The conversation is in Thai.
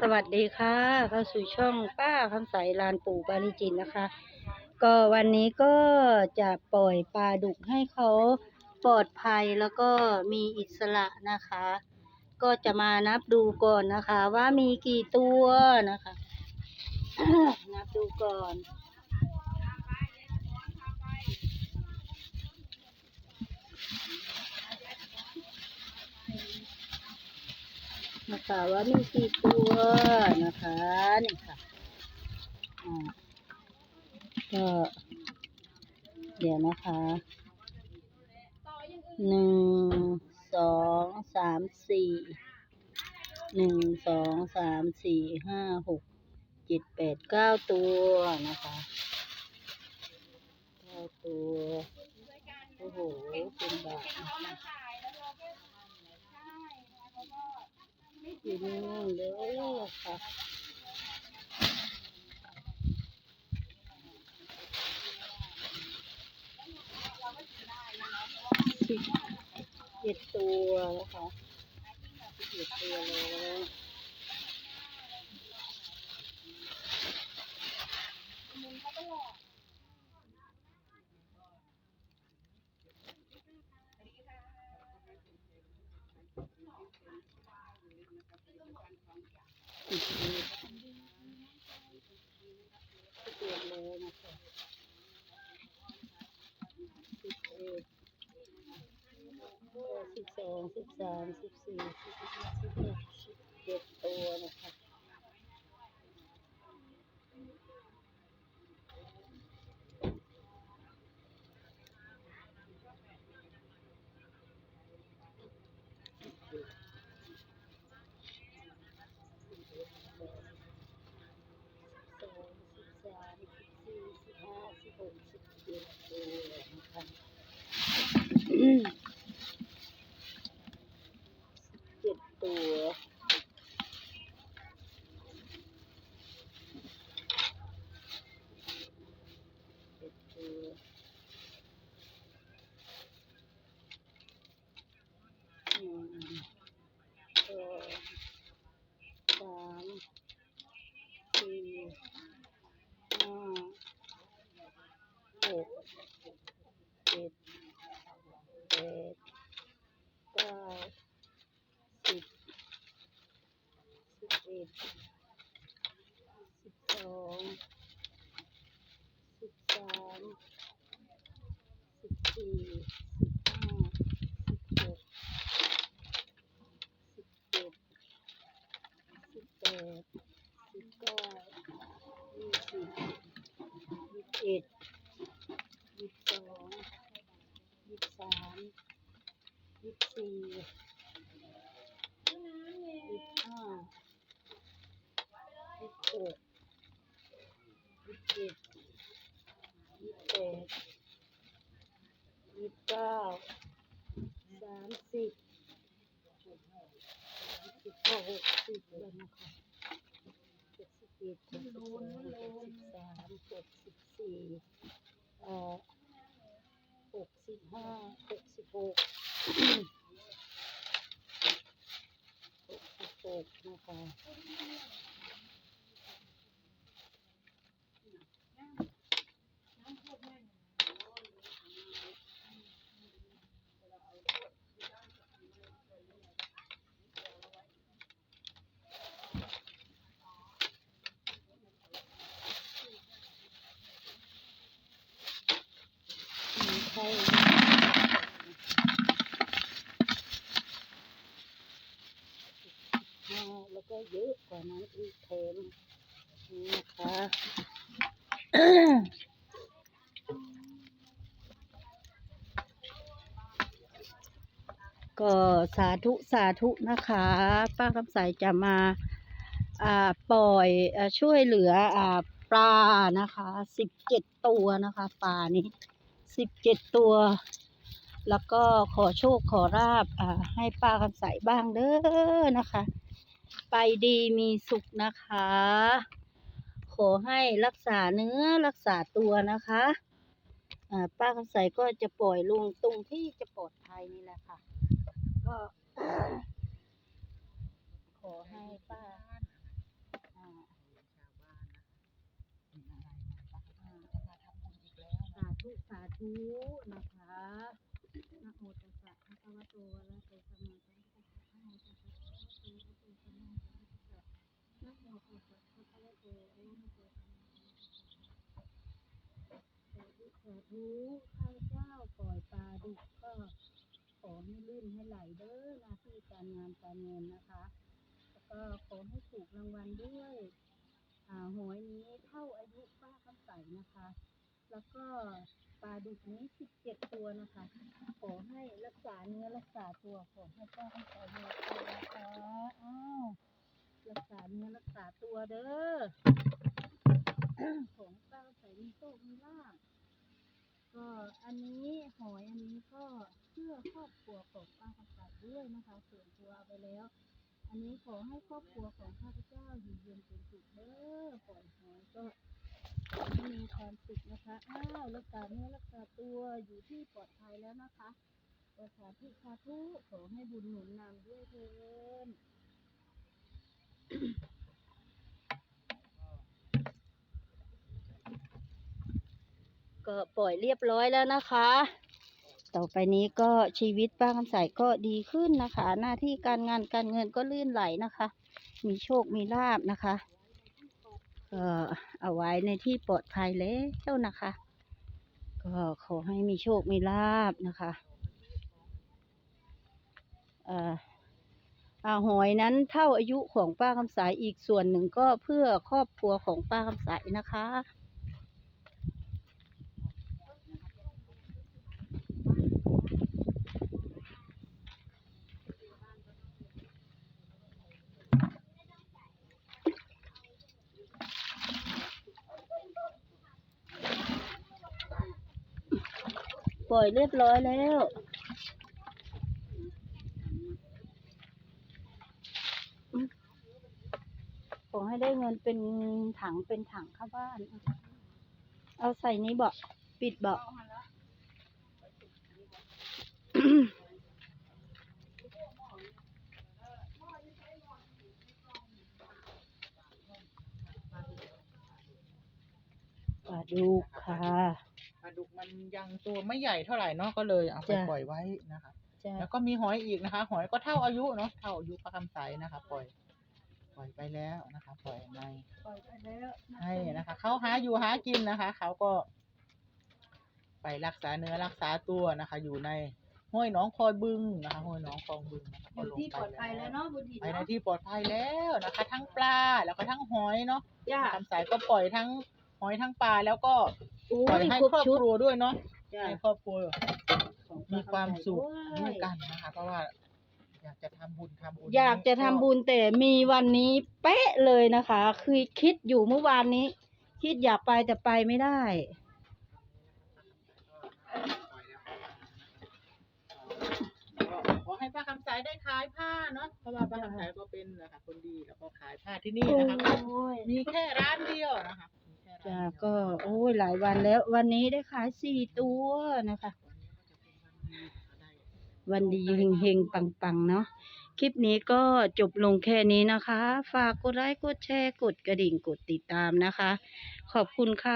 สวัสดีค่ะเข้าสู่ช่องป้าคำใสลานปู่ปาริจินนะคะ ก็วันนี้ก็จะปล่อยปลาดุกให้เขาปลอดภัยแล้วก็มีอิสระนะคะ ก็จะมานับดูก่อนนะคะ ว่ามีกี่ตัวนะคะ นับดูก่อน นะคะว่ามีกี่ตัวนะคะนี่ค่ะอ่าก็เดี๋ยวนะคะหนึ่งสองสามสี่หนึ่งสองสามสี่ห้าหกเจ็ดแปดเก้าตัวนะคะเก้าตัวโอ้โหเป็นแบบนะคะ อยู่นี่นเลยค่ะสิบเจ็ดตัวนะคะสิบเจ็ดตัวแล้ว สิบเอ็ดสิบเอ็ดแล้วนะคะสิบเอ็ดสิบสองสิบสามสิบสี่สิบห้าสิบหกสิบเจ็ดตัวนะคะสองสิบสามสิบสี่สิบห้าสิบหกสิบเจ็ดตัวนะคะอืม เจ็ด ตัวเจ็ดตัวหนึ่งสองสามสี่ห้าหกเจ็ดแปดเก้าสิบ สิบเอ็ดสิบสองสิบสามสิบสี่สิบห้าสิบหกสิบเจ็ดสิบแปดสิบเก้ายี่สิบยี่สิบเอ็ดยี่สิบสองยี่สิบสามยี่สิบสี่ยี่สิบห้า ยี่สิบหกยี่ สิบยี่สิบแปดยี่สิบเก้าสามสิบสามสิบหกสิบแล้วนะคะหกสิบเอ็ดหกสิบสองหกสิบสามหกสิบสี่เอ่อหกสิบห้าหกสิบหกหกสิบหกนะคะ มีไข่แล้วก็เยอะกว่านั้นอีกแถมนี่นะคะก็สาธุสาธุนะคะ ป้าคำใสจะมาปล่อยอช่วยเหลืออปลานะคะสิบเจ็ดตัวนะคะปลานี้ สิบเจ็ดตัว แล้วก็ขอโชคขอราบอ่าให้ป้าคำใสบ้างเด้อนะคะ ไปดีมีสุขนะคะ ขอให้รักษาเนื้อรักษาตัวนะคะอ่าป้าคำใสก็จะปล่อยลงตรงที่จะปลอดภัยนี่แหละค่ะ ก็ ขอให้ป้า ธุนะคะนะโมตัสสะภะคะวะโตอะระหะโตสัมมาสัมพุทธัสสะนะโมตัสสะภะคะวะโตอะระหะโตสัมมาสัมพุทธัสสะนะโมตัสสะภะคะวะโตอะระหะโตสัมมาสัมพุทธัสสะสาธุสาธุข้าพเจ้าปล่อยปลาดุกก็ขอให้ลื่นให้ไหลเด้อหน้าที่การงานการเงินนะคะ แล้วก็ขอให้ถูกรางวัลด้วยอ่าหวยนี้เท่าอายุป้าคำใสนะคะ แล้วก็ ปลาดุกนี้สิบเจ็ดตัวนะคะ ขอให้รักษาเนื้อรักษาตัวขอให้ป้าคำใสมีตัวนะคะอ้าวรักษาเนื้อรักษาตัวเด้อ ของป้าใส่มีโชคมีลาภก็อันนี้หอยอันนี้ก็เพื่อครอบครัวของป้าคำใสด้วยนะคะส่วนตัวเอาไปแล้ว อันนี้ขอให้ครอบครัวของข้าพเจ้าอยู่เย็นเป็นสุขเด้อปล่อยหอยก็ขอให้มี ความสุขนะคะ อ้าวรักษาเนื้อรักษาตัวอยู่ที่ปลอดภัยแล้วนะคะประสาธุสาธุขอให้บุญหนุนนำด้วยเถินก็ปล่อยเรียบร้อยแล้วนะคะ ต่อไปนี้ก็ชีวิตป้าคำใสก็ดีขึ้นนะคะ หน้าที่การงานการเงินก็ลื่นไหลนะคะ มีโชคมีลาบนะคะ็เอาไว้ในที่ปลอดภัยแล้วนะคะ ก็ขอให้มีโชค มีลาบนะคะเอ่ออาหอยนั้นเท่าอายุของป้าคำสายอีกส่วนหนึ่งก็เพื่อครอบครัวของป้าคำสายนะคะ ป ล่อยเรียบร้อยแล้วขอให้ได้เงินเป็นถังเป็นถังเข้าบ้าน เอาใส่นี้เบาะปิดเบาะปลาดุกค่ะ ดุกมันยังตัวไม่ใหญ่เท่าไหร่เนาะก็เลยเอาไปจ้ะ ปล่อยไว้นะคะ จ้ะแล้วก็มีหอยอีกนะคะ หอยก็เท่าอายุเนาะเท่าอายุปลาคำใสนะคะ ปล่อย ปล่อยไปแล้วนะคะ ปล่อยในปล่อยไปแล้วนะให้นะคะเขาหาอยู่หากินนะคะเขาก็ ไปรักษาเนื้อรักษาตัวนะคะ อยู่ในห้วยหนองคอยบึงนะคะห้วยหนองคลองบึงนะคะอก็ยู่ลงที่ไปปลอดภัยแล้วเนาะบุญถิ่นไปในเนาะที่ปลอดภัยแล้วนะคะ ทั้งปลาแล้วก็ทั้งหอยเนาะ จ้าปลาคำใสก็ปล่อยทั้งหอยทั้งปลาแล้วก็โอ้ ปล่อยยให้ครบครอบชุดครัวด้วยเนาะจ้าให้ครอบครัวของมีความสุขด้ด้ววยยกันนะคะเพราะว่า อยากจะทำบุญทำบุญอยากจะทำบุญแต่มีวันนี้เป๊ะเลยนะคะ คือคิดอยู่เมื่อวานนี้ คิดอยากไปแต่ไปไม่ได้ ก็ขอให้ป้าคำสายได้ขายผ้าเนาะเพราะว่าป้าคำสายก็เป็นนะคะคนดีแล้วก็ขายผ้าที่นี่นะคะก็โอ้ยมีแค่ร้านเดียวนะคะมีแค่ร้าน จ้าก็โอ้ยหลายวันแล้ว วันนี้ได้ขายสี่ตัวนะคะ วันดีเฮงเฮงปังปังๆ เนาะคลิปนี้ก็จบลงแค่นี้นะคะ ฝากกดไลค์กดแชร์กดกระดิ่งกดติดตามนะคะ ขอบคุณค่ะ